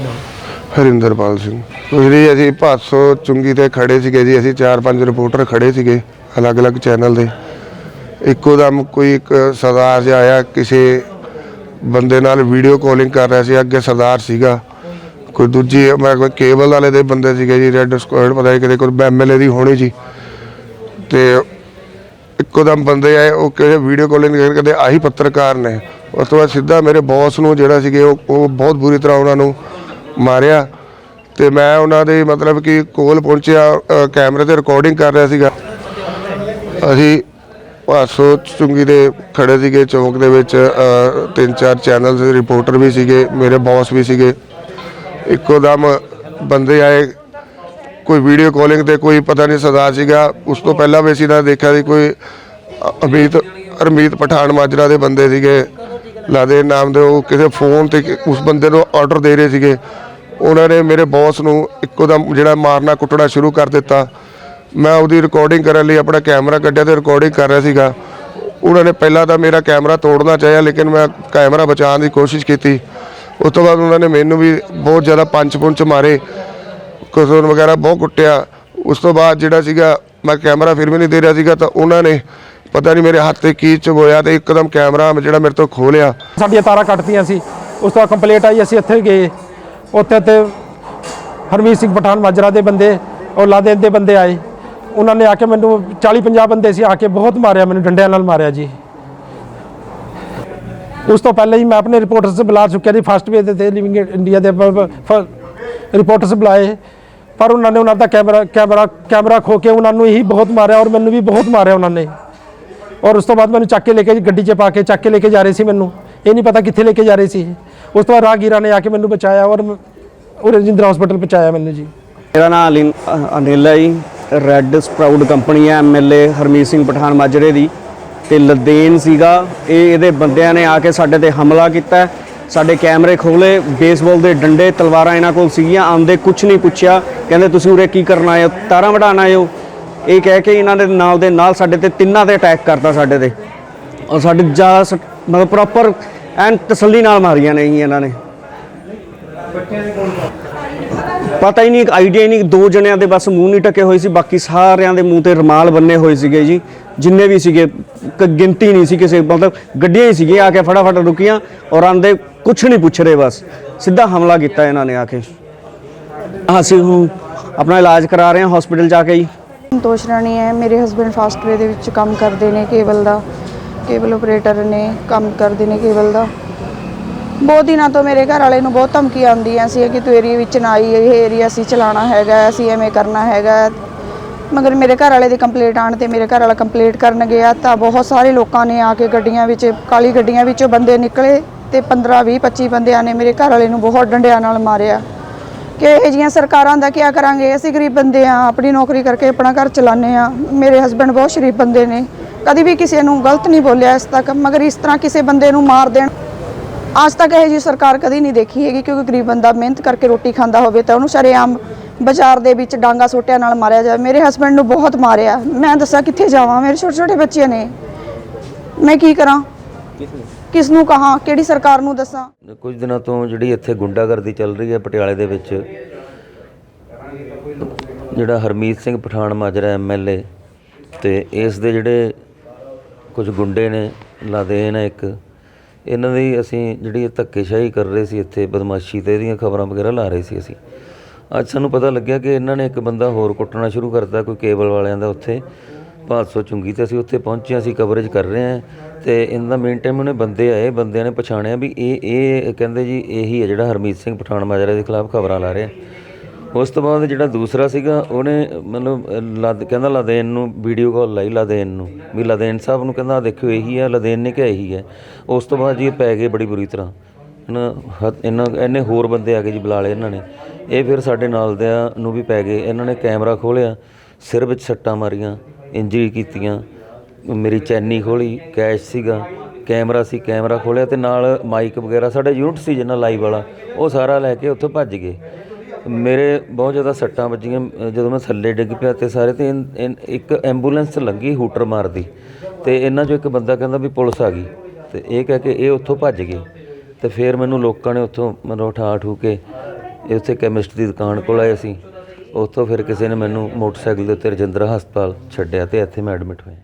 ਕੀ ਨਾਮ? ਹਰਿੰਦਰਪਾਲ ਸਿੰਘ। ਕੁਝ ਨਹੀਂ ਅਸੀਂ ਭਾਸੋ ਚੁੰਗੀ ਤੇ ਖੜੇ ਸੀਗੇ ਜੀ, ਅਸੀਂ ਚਾਰ ਪੰਜ ਰਿਪੋਰਟਰ ਖੜੇ ਸੀਗੇ ਅਲੱਗ-ਅਲੱਗ ਚੈਨਲ ਦੇ। ਇੱਕੋ ਦਮ ਕੋਈ ਇੱਕ ਸਰਦਾਰ ਜਿਹਾ ਆਇਆ, ਕਿਸੇ ਬੰਦੇ ਨਾਲ ਵੀਡੀਓ ਕਾਲਿੰਗ ਕਰ ਰਿਹਾ ਸੀ, ਅੱਗੇ ਸਰਦਾਰ ਸੀਗਾ। ਕੋਈ ਦੂਜੀ, ਮੈਂ ਕੋਈ ਕੇਬਲ ਵਾਲੇ ਦੇ ਬੰਦੇ ਸੀਗੇ ਜੀ ਰੈੱਡ ਸਕੁਐਡ ਪਤਾ ਨਹੀਂ ਕਿਤੇ ਕੋਈ ਐਮਐਲਏ ਦੀ ਹੋਣੀ ਜੀ। ਤੇ ਇੱਕੋ ਦਮ ਬੰਦੇ ਆਏ, ਉਹ ਕਿਹੜੇ ਵੀਡੀਓ ਕਾਲਿੰਗ ਕਰਕੇ ਆਹੀ ਪੱਤਰਕਾਰ ਨੇ। ਉਸ ਤੋਂ ਬਾਅਦ ਸਿੱਧਾ ਮੇਰੇ ਬੌਸ ਨੂੰ ਜਿਹੜਾ ਸੀਗੇ, ਉਹ ਉਹ ਬਹੁਤ ਬੁਰੀ ਤਰ੍ਹਾਂ ਉਹਨਾਂ ਨੂੰ ਮਾਰਿਆ ਤੇ ਮੈਂ ਉਹਨਾਂ ਦੇ ਮਤਲਬ ਕਿ ਕੋਲ ਪਹੁੰਚਿਆ ਕੈਮਰੇ ਤੇ ਰਿਕਾਰਡਿੰਗ ਕਰ ਰਿਹਾ ਸੀਗਾ। ਅਸੀਂ ਭਾਸੋ ਚੁੰਗੀ ਦੇ ਖੜੇ ਸੀਗੇ, ਚੌਂਕ ਦੇ ਵਿੱਚ ਤਿੰਨ ਚਾਰ ਚੈਨਲ ਦੇ ਰਿਪੋਰਟਰ ਵੀ ਸੀਗੇ, ਮੇਰੇ ਬੌਸ ਵੀ ਸੀਗੇ। ਇੱਕੋ ਦਮ ਬੰਦੇ ਆਏ, ਕੋਈ ਵੀਡੀਓ ਕਾਲਿੰਗ ਤੇ ਕੋਈ ਪਤਾ ਨਹੀਂ ਸਦਾ ਸੀਗਾ। ਉਸ ਤੋਂ ਪਹਿਲਾਂ ਵੀ ਅਸੀਂ ਨਾ ਦੇਖਿਆ ਸੀ ਕੋਈ ਅਮੀਤ, ਅਰਮੀਤ ਪਠਾਨ ਮਾਜਰਾ ਦੇ ਬੰਦੇ ਸੀਗੇ। ਲਾਦੇ ਨਾਮ ਦੇ ਉਹ ਕਿਸੇ ਫੋਨ ਤੇ ਉਸ ਬੰਦੇ ਨੂੰ ਆਰਡਰ ਦੇ ਰਹੇ ਸੀਗੇ। ਉਹਨਾਂ ਨੇ ਮੇਰੇ ਬੌਸ ਨੂੰ ਇੱਕੋ ਦਮ ਜਿਹੜਾ ਮਾਰਨਾ ਕੁੱਟਣਾ ਸ਼ੁਰੂ ਕਰ ਦਿੱਤਾ। ਮੈਂ ਉਹਦੀ ਰਿਕਾਰਡਿੰਗ ਕਰਨ ਲਈ ਆਪਣਾ ਕੈਮਰਾ ਕੱਢਿਆ ਤੇ ਰਿਕਾਰਡਿੰਗ ਕਰ ਰਿਹਾ ਸੀਗਾ। ਉਹਨਾਂ ਨੇ ਪਹਿਲਾਂ ਤਾਂ ਮੇਰਾ ਕੈਮਰਾ ਤੋੜਨਾ ਚਾਹਿਆ, ਲੇਕਿਨ ਮੈਂ ਕੈਮਰਾ ਬਚਾਉਣ ਦੀ ਕੋਸ਼ਿਸ਼ ਕੀਤੀ। ਉਸ ਤੋਂ ਬਾਅਦ ਉਹਨਾਂ ਨੇ ਮੈਨੂੰ ਵੀ ਬਹੁਤ ਜ਼ਿਆਦਾ ਪੰਜ ਪੁੰਚ ਮਾਰੇ, ਕਸੂਰ ਵਗੈਰਾ ਬਹੁਤ ਕੁੱਟਿਆ। ਉਸ ਤੋਂ ਬਾਅਦ ਜਿਹੜਾ ਸੀਗਾ, ਮੈਂ ਕੈਮਰਾ ਫਿਰ ਵੀ ਨਹੀਂ ਦੇ ਰਿਹਾ ਸੀਗਾ ਤਾਂ ਉਹਨਾਂ ਨੇ ਪਤਾ ਨਹੀਂ ਮੇਰੇ ਹੱਥ ਤੇ ਕੀ ਚਬੋਇਆ ਤੇ ਇੱਕਦਮ ਕੈਮਰਾ ਜਿਹੜਾ ਮੇਰੇ ਤੋਂ ਖੋਲਿਆ ਸਾਡੀਆਂ ਤਾਰਾਂ ਕੱਟਤੀਆਂ ਸੀ। ਉਸ ਤੋਂ ਬਾਅਦ ਕੰਪਲੀਟ ਆਈ, ਅਸੀਂ ਇੱਥੇ ਗਏ। ਉੱਥੇ ਤੇ ਹਰਮੀਤ ਸਿੰਘ ਪਠਾਨ ਮਾਜਰਾ ਦੇ ਬੰਦੇ ਔਰ ਲਾਦੇ ਦੇ ਬੰਦੇ ਆਏ। ਉਹਨਾਂ ਨੇ ਆ ਕੇ ਮੈਨੂੰ 40 50 ਬੰਦੇ ਸੀ, ਆ ਕੇ ਬਹੁਤ ਮਾਰਿਆ, ਮੈਨੂੰ ਡੰਡਿਆਂ ਨਾਲ ਮਾਰਿਆ ਜੀ। ਉਸ ਤੋਂ ਪਹਿਲਾਂ ਹੀ ਮੈਂ ਆਪਣੇ ਰਿਪੋਰਟਰਸ ਸੇ ਬੁਲਾ ਚੁੱਕਿਆ ਜੀ ਫਸਟ ਵੇ ਤੇ ਲਿਵਿੰਗ ਇੰਡੀਆ ਦੇ ਰਿਪੋਰਟਰਸ ਬੁਲਾਏ। ਪਰ ਉਹਨਾਂ ਨੇ ਉਹਨਾਂ ਦਾ ਕੈਮਰਾ ਕੈਮਰਾ ਕੈਮਰਾ ਖੋ ਕੇ ਉਹਨਾਂ ਨੂੰ ਹੀ ਬਹੁਤ ਮਾਰਿਆ ਔਰ ਮੈਨੂੰ ਵੀ ਬਹੁਤ ਮਾਰਿਆ ਉਹਨਾਂ ਨੇ। ਔਰ ਉਸ ਤੋਂ ਬਾਅਦ ਮੈਨੂੰ ਚੱਕ ਕੇ ਲੈ ਕੇ ਗੱਡੀ 'ਚ ਪਾ ਕੇ, ਚੱਕ ਕੇ ਲੈ ਕੇ ਜਾ ਰਹੇ ਸੀ ਮੈਨੂੰ। ਇਹ ਨਹੀਂ ਪਤਾ ਕਿੱਥੇ ਲੈ ਕੇ ਜਾ ਰਹੇ ਸੀ। ਉਸ ਤੋਂ ਬਾਅਦ ਰਾਹਗੀਰਾਂ ਨੇ ਆ ਕੇ ਮੈਨੂੰ ਬਚਾਇਆ ਔਰ ਮ- ਰਜਿੰਦਰ ਹਸਪੀਟਲ ਪਹੁੰਚਾਇਆ ਮੈਨੂੰ ਜੀ। ਮੇਰਾ ਨਾਮ ਅਲਿਨ ਅਨਿਲ ਹੈ ਜੀ। ਰੈੱਡ ਸਪਰਾਊਡ ਕੰਪਨੀ ਹੈ ਐਮਐਲਏ ਹਰਮੀਤ ਸਿੰਘ ਪਠਾਨ ਮਾਜਰੇ ਦੀ। ਤੇ ਲਦੇਨ ਸੀਗਾ। ਇਹ ਇਹਦੇ ਬੰਦਿਆਂ ਨੇ ਆ ਕੇ ਸਾਡੇ ਤੇ ਹਮਲਾ ਕੀਤਾ। ਸਾਡੇ ਕੈਮਰੇ ਖੋਲੇ ਬੇਸਬਾਲ ਦੇ ਡੰਡੇ, ਤਲਵਾਰਾਂ ਇਹਨਾਂ ਕੋਲ ਸੀਗੀਆਂ। ਆਉਂਦੇ ਕੁਝ ਨਹੀਂ ਪੁੱਛਿਆ। ਕਹਿੰਦੇ, ਤੁਸੀਂ ਉਰੇ ਕੀ ਕਰਨ ਆਏ ਹੋ? ਤਾਰਾਂ ਵਢਾਉਣ ਆਏ ਹੋ? ਇਹ ਕਹਿ ਕੇ ਇਹਨਾਂ ਦੇ ਨਾਲ ਦੇ ਨਾਲ ਸਾਡੇ ਤੇ ਤਿੰਨਾਂ ਤੇ ਅਟੈਕ ਕਰਤਾ ਸਾਡੇ ਤੇ। ਔਰ ਸਾਡੇ ਜ਼ਿਆਦਾ ਸ- ਮਤਲਬ ਪ੍ਰੋਪਰ ਐਨ ਤਸੱਲੀ ਨਾਲ ਮਾਰੀਆਂ ਨੇ ਜੀ ਇਹਨਾਂ ਨੇ। ਪਤਾ ਹੀ ਨਹੀਂ ਆਈਡੀਆ ਹੀ ਨਹੀਂ ਦੋ ਜਣਿਆਂ ਦੇ ਬਸ ਮੂੰਹ ਨਹੀਂ ਟਕੇ ਹੋਏ ਸੀ ਬਾਕੀ ਸਾਰਿਆਂ ਦੇ ਮੂੰਹ ਤੇ ਰਮਾਲ ਬੰਨੇ ਹੋਏ ਸੀਗੇ ਜੀ ਜਿੰਨੇ ਵੀ ਸੀਗੇ ਕ- ਗਿਣਤੀ ਨਹੀਂ ਸੀ ਕਿਸੇ ਮਤਲਬ ਗੱਡੀਆਂ ਹੀ ਸੀਗੀਆਂ ਆ ਕੇ ਫਟਾਫਟ ਰੁਕੀਆਂ ਔਰ ਆਂਦੇ ਕੁਝ ਨਹੀਂ ਪੁੱਛ ਰਹੇ ਬਸ। ਸਿੱਧਾ ਹਮਲਾ ਕੀਤਾ ਇਹਨਾਂ ਨੇ ਆ ਕੇ। ਅਸੀਂ ਹੁਣ ਆਪਣਾ ਇਲਾਜ ਕਰਾ ਰਹੇ ਹਾਂ ਹਸਪੀਟਲ ਜਾ ਕੇ ਜੀ। ਸੰਤੋਸ਼ ਰਾਣੀ ਹੈ ਮੇਰੇ ਹਸਬੰਡ ਫਾਸਟਵੇ ਦੇ ਵਿੱਚ ਕੰਮ ਕਰਦੇ ਨੇ ਕੇਬਲ ਦਾ। ਕੇਬਲ ਆਪਰੇਟਰ ਨੇ ਕੰਮ ਕਰਦੇ ਨੇ ਕੇਬਲ ਦਾ। ਬਹੁਤ ਦਿਨਾਂ ਤੋਂ ਮੇਰੇ ਘਰ ਵਾਲੇ ਨੂੰ ਬਹੁਤ ਧਮਕੀ ਆਉਂਦੀਆਂ ਸੀ ਕਿ ਤੂੰ ਏਰੀਆ ਵਿੱਚ ਨਾ ਆਈ, ਇਹ ਏਰੀਆ ਅਸੀਂ ਚਲਾਉਣਾ ਹੈਗਾ, ਅਸੀਂ ਐਵੇਂ ਕਰਨਾ ਹੈਗਾ। ਮਗਰ ਮੇਰੇ ਘਰ ਵਾਲੇ ਦੀ ਕੰਪਲੇਂਟ ਆਣ ਤੇ ਮੇਰੇ ਘਰ ਵਾਲਾ ਕੰਪਲੇਂਟ ਕਰਨ ਗਿਆ ਤਾਂ ਬਹੁਤ ਸਾਰੇ ਲੋਕਾਂ ਨੇ ਆ ਕੇ ਗੱਡੀਆਂ ਵਿੱਚ, ਕਾਲੀ ਗੱਡੀਆਂ ਵਿੱਚੋਂ ਬੰਦੇ ਨਿਕਲੇ ਤੇ 15 20 25 ਬੰਦਿਆਂ ਨੇ ਮੇਰੇ ਘਰ ਵਾਲੇ ਨੂੰ ਬਹੁਤ ਡੰਡਿਆਂ ਨਾਲ ਮਾਰਿਆ। ਕਿ ਇਹ ਜੀਆਂ ਸਰਕਾਰਾਂ ਦਾ ਕੀ ਕਰਾਂਗੇ? ਅਸੀਂ ਗਰੀਬ ਬੰਦੇ ਆ, ਆਪਣੀ ਨੌਕਰੀ ਕਰਕੇ ਆਪਣਾ ਘਰ ਚਲਾਉਂਦੇ ਆ। ਮੇਰੇ ਹਸਬੰਡ ਬਹੁਤ ਸ਼ਰੀਫ ਬੰਦੇ ਨੇ। ਕਦੀ ਵੀ ਕਿਸੇ ਨੂੰ ਗਲਤ ਨਹੀਂ ਬੋਲਿਆ ਇਸ ਤੱਕ ਮਗਰ ਇਸ ਤਰ੍ਹਾਂ ਕਿਸੇ ਬੰਦੇ ਨੂੰ ਮਾਰ ਦੇਣ। ਅੱਜ ਤੱਕ ਇਹ ਜੀ ਸਰਕਾਰ ਕਦੀ ਨਹੀਂ ਦੇਖੀ ਹੈਗੀ ਕਿਉਂਕਿ ਗਰੀਬ ਬੰਦਾ ਮਿਹਨਤ ਕਰਕੇ ਰੋਟੀ ਖਾਂਦਾ ਹੋਵੇ ਤਾਂ ਉਹਨੂੰ ਸ਼ਰੇਆਮ ਬਾਜ਼ਾਰ ਦੇ ਵਿੱਚ ਡਾਂਗਾ ਸੋਟਿਆਂ ਨਾਲ ਮਾਰਿਆ ਜਾਵੇ। ਮੇਰੇ ਹਸਬੰਡ ਨੂੰ ਬਹੁਤ ਮਾਰਿਆ। ਮੈਂ ਦੱਸਾਂ ਕਿੱਥੇ ਜਾਵਾਂ? ਮੇਰੇ ਛੋਟੇ ਛੋਟੇ ਬੱਚੇ ਨੇ। ਮੈਂ ਕੀ ਕਰਾਂ? ਕਿਸ ਨੂੰ? ਕਹਾਂ? ਕਿਹੜੀ ਸਰਕਾਰ ਨੂੰ ਦੱਸਾਂ? ਕੁਝ ਦਿਨਾਂ ਤੋਂ ਜਿਹੜੀ ਇੱਥੇ ਗੁੰਡਾਗਰਦੀ ਚੱਲ ਰਹੀ ਹੈ ਪਟਿਆਲੇ ਦੇ ਵਿੱਚ ਜਿਹੜਾ ਹਰਮੀਤ ਸਿੰਘ ਪਠਾਨ ਮਾਜਰਾ ਐਮਐਲਏ ਤੇ ਇਸ ਦੇ ਜਿਹੜੇ ਕੁਝ ਗੁੰਡੇ ਨੇ ਲਾਦੇਨ ਹੈ ਇੱਕ। ਇਹਨਾਂ ਦੀ ਅਸੀਂ ਜਿਹੜੀ ਧੱਕੇਸ਼ਾਹੀ ਕਰ ਰਹੇ ਸੀ ਇੱਥੇ, ਬਦਮਾਸ਼ੀ ਤੇ ਇਹਦੀਆਂ ਖਬਰਾਂ ਵਗੈਰਾ ਲਾ ਰਹੇ ਸੀ ਅਸੀਂ। ਅੱਜ ਸਾਨੂੰ ਪਤਾ ਲੱਗਿਆ ਕਿ ਇਹਨਾਂ ਨੇ ਇੱਕ ਬੰਦਾ ਹੋਰ ਕੁੱਟਣਾ ਸ਼ੁਰੂ ਕਰਤਾ, ਕੋਈ ਕੇਬਲ ਵਾਲਿਆਂ ਦਾ ਉੱਥੇ। ਭਾਦਸੋ ਚੁੰਗੀ ਤੇ ਅਸੀਂ ਉੱਥੇ ਪਹੁੰਚੇ ਅਸੀਂ ਕਵਰੇਜ ਕਰ ਰਹੇ ਹਾਂ। ਤੇ ਇਨ ਦਾ ਮੇਨ ਟਾਈਮ ਉਹਨੇ ਬੰਦੇ ਆਏ, ਬੰਦਿਆਂ ਨੇ ਪਛਾਣਿਆ ਵੀ ਇਹ ਇਹ ਕਹਿੰਦੇ ਜੀ ਇਹੀ ਹੈ ਜਿਹੜਾ ਹਰਮੀਤ ਸਿੰਘ ਪਠਾਨ ਮਾਜਰਾ ਦੇ ਖਿਲਾਫ ਖਬਰਾਂ ਲਾ ਰਿਹਾ। ਉਸ ਤੋਂ ਬਾਅਦ ਜਿਹੜਾ ਦੂਸਰਾ ਸੀਗਾ ਉਹਨੇ ਮਤਲਬ ਅਹ, ਕਹਿੰਦਾ ਲਦੇਨ ਨੂੰ ਵੀਡੀਓ ਕਾਲ ਲਾਈ ਲਦੇਨ ਨੂੰ। ਵੀ ਲਦੇਨ ਸਾਹਿਬ ਨੂੰ ਕਹਿੰਦਾ ਦੇਖਿਓ ਇਹੀ ਆ ਲਦੇਨ ਨੇ ਕਿਹਾ ਇਹੀ ਹੈ। ਉਸ ਤੋਂ ਬਾਅਦ ਜੀ ਇਹ ਪੈ ਗਏ ਬੜੀ ਬੁਰੀ ਤਰ੍ਹਾਂ। ਇਹਨਾਂ ਹੱਥ- ਇਹਨਾਂ ਇਹਨੇ ਹੋਰ ਬੰਦੇ ਆ ਕੇ ਜੀ ਬੁਲਾ ਲਏ ਇਹਨਾਂ ਨੇ। ਇਹ ਫਿਰ ਸਾਡੇ ਨਾਲ ਦਿਆਂ ਨੂੰ ਵੀ ਪੈ ਗਏ। ਇਹਨਾਂ ਨੇ ਕੈਮਰਾ ਖੋਲਿਆ ਸਿਰ ਵਿੱਚ ਸੱਟਾਂ ਮਾਰੀਆਂ ਇੰਜਰੀ ਕੀਤੀਆਂ। ਮੇਰੀ ਚੈਨੀ ਖੋਲੀ ਕੈਸ਼ ਸੀਗਾ। ਕੈਮਰਾ ਸੀ ਕੈਮਰਾ ਖੋਲਿਆ ਤੇ ਨਾਲ ਮਾਈਕ ਵਗੈਰਾ ਸਾਡਾ ਯੂਨਿਟ ਸੀ ਜਿਹਨਾਂ ਲਾਈਵ ਵਾਲਾ ਉਹ ਸਾਰਾ ਲੈ ਕੇ ਉੱਥੋਂ ਭੱਜ ਗਏ। ਮੇਰੇ ਬਹੁਤ ਜ਼ਿਆਦਾ ਸੱਟਾਂ ਵੱਜੀਆਂ ਜਦੋਂ ਮੈਂ ਥੱਲੇ ਡਿੱਗ ਪਿਆ ਤੇ ਸਾਰੇ ਤੇ ਇਨ- ਇਨ- ਇੱਕ ਐਂਬੂਲੈਂਸ ਲੰਗੀ ਹੂਟਰ ਮਾਰਦੀ ਤੇ ਇਹਨਾਂ ਚੋਂ ਇੱਕ ਬੰਦਾ ਕਹਿੰਦਾ ਵੀ ਪੁਲਿਸ ਆ ਗਈ ਤੇ ਇਹ ਕਹਿ ਕੇ ਇਹ ਉੱਥੋਂ ਭੱਜ ਗਏ ਤੇ ਫਿਰ ਮੈਨੂੰ ਲੋਕਾਂ ਨੇ ਉੱਥੋਂ ਮੈਨੂੰ ਉਠਾ ਠੂ ਕੇ ਇਹ ਉੱਥੇ ਕੈਮਿਸਟ ਦੀ ਦੁਕਾਨ ਕੋਲ ਆਏ ਸੀ ਉੱਥੋਂ ਫਿਰ ਕਿਸੇ ਨੇ ਮੈਨੂੰ ਮੋਟਰਸਾਈਕਲ ਦੇ ਉੱਤੇ ਰਜਿੰਦਰਾ ਹਸਪਤਾਲ ਛੱਡਿਆ ਤੇ ਇੱਥੇ ਮੈਂ ਐਡਮਿਟ ਹੋਇਆ।